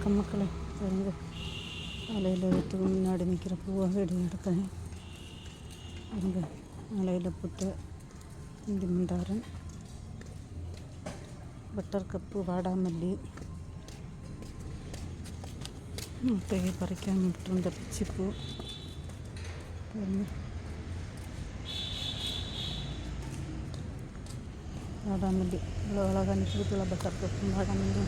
வணக்கம் மக்களே பாருங்க அலையில் வீட்டுக்கு முன்னாடி நிற்கிற பூவை வீடியோ எடுக்கிறேன் பாருங்க அலையில் போட்டு இந்தி மந்தாரம் பட்டர் கப்பு வாடாமல்லி முட்டையை பறிக்காமல் விட்டுருந்த பிச்சிப்பூ பாருங்க வாடாமல்லி இவ்வளோ அழகாக நிற்கிறதுல பட்டர் கப்பு வாடாமல்லி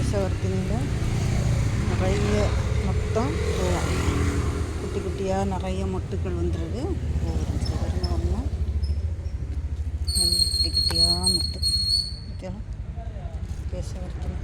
கேசவர்த்தினியில் நிறைய மொத்தம் பூவும். குட்டி குட்டியாக நிறைய மொட்டுக்கள் வந்துடுது பூ வந்துடுது பாருங்க ஒன்று குட்டி குட்டியாக மொட்டு ஓகேவா கேசவர்த்தினி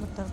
பட்டர்